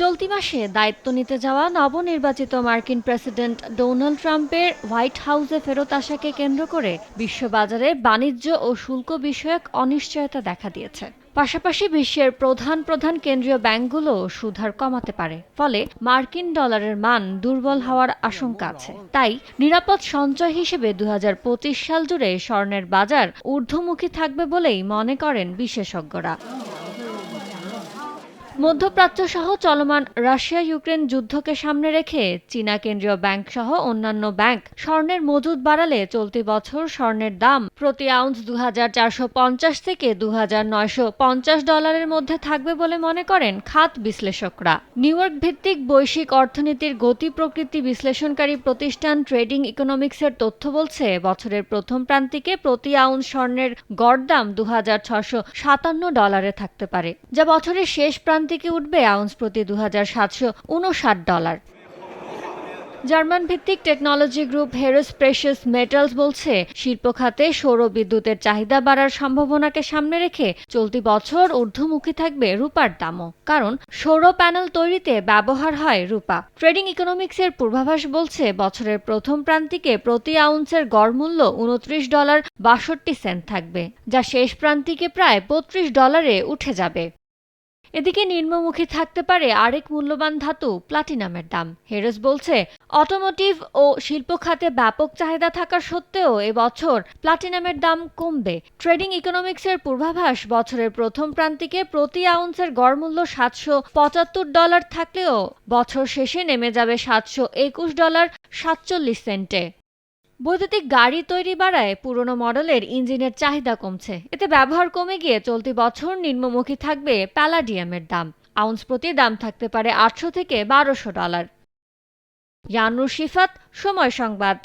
চলতি মাসে দায়িত্ব নিতে যাওয়া নবনির্বাচিত মার্কিন প্রেসিডেন্ট ডোনাল্ড ট্রাম্পের হোয়াইট হাউসে ফেরত আসাকে কেন্দ্র করে বিশ্ববাজারে বাণিজ্য ও শুল্ক বিষয়ক অনিশ্চয়তা দেখা দিয়েছে। পাশাপাশি বিশ্বের প্রধান প্রধান কেন্দ্রীয় ব্যাংকগুলো সুদহার কমাতে পারে, ফলে মার্কিন ডলারের মান দুর্বল হওয়ার আশঙ্কা আছে। তাই নিরাপদ সঞ্চয় হিসেবে দুই হাজার পঁচিশ সাল জুড়ে স্বর্ণের বাজার ঊর্ধ্বমুখী থাকবে বলেই মনে করেন বিশেষজ্ঞরা। মধ্যপ্রাচ্য সহ চলমান রাশিয়া ইউক্রেন যুদ্ধকে সামনে রেখে চীনা কেন্দ্রীয় ব্যাংক সহ অন্যান্য ব্যাংক স্বর্ণের মজুদ বাড়ালে চলতি বছর স্বর্ণের দাম প্রতি আউন্স দু হাজার চারশো পঞ্চাশ থেকে দু হাজার নয়শো পঞ্চাশ ডলারের মধ্যে থাকবে বলে মনে করেন খাত বিশ্লেষকরা। নিউ ভিত্তিক বৈশ্বিক অর্থনীতির গতি প্রকৃতি বিশ্লেষণকারী প্রতিষ্ঠান ট্রেডিং ইকোনমিক্সের তথ্য বলছে, বছরের প্রথম প্রান্তিকে প্রতি আউন্স স্বর্ণের গড় দাম দু ডলারে থাকতে পারে, যা বছরের শেষ প্রান্তিকে উঠবে আউন্স প্রতি দু হাজার সাতশো উনষাট ডলার। জার্মান ভিত্তিক technology group Heraeus precious metals বলছে, শিল্প খাতে সৌর বিদ্যুতের চাহিদা বাড়ার সম্ভাবনাকে সামনে রেখে চলতি বছর ঊর্ধ্বমুখী থাকবে রূপার দামও। কারণ, সৌর প্যানেল তৈরিতে ব্যবহার হয় রূপা। ট্রেডিং ইকোনমিক্সের পূর্বাভাস বলছে, বছরের প্রথম প্রান্তিকে প্রতি আউন্সের গড় মূল্য উনত্রিশ ডলার বাষট্টি সেন্ট থাকবে, যা শেষ প্রান্তিকে প্রায় বত্রিশ ডলারে উঠে যাবে। এদিকে নিম্নমুখী থাকতে পারে আরেক মূল্যবান ধাতু, প্লাটিনামের দাম। হেরেস বলছে, অটোমোটিভ ও শিল্প খাতে ব্যাপক চাহিদা থাকা সত্ত্বেও এবছর প্লাটিনামের দাম কমবে। ট্রেডিং ইকোনমিক্সের পূর্বাভাস, বছরের প্রথম প্রান্তিকে প্রতি আউন্সের গড় মূল্য সাতশো পঁচাত্তর ডলার থাকলেও বছর শেষে নেমে যাবে সাতশো একুশ ডলার সাতচল্লিশ সেন্টে। বৈদ্যুতিক গাড়ি তৈরি বাড়ায় পুরনো মডেলের ইঞ্জিনের চাহিদা কমছে। এতে ব্যবহার কমে গিয়ে চলতি বছর নিম্নমুখী থাকবে প্যালাডিয়ামের দাম। আউন্স প্রতি দাম থাকতে পারে আটশো থেকে বারোশো ডলার। ইয়ানুর শিফাত, সময় সংবাদ।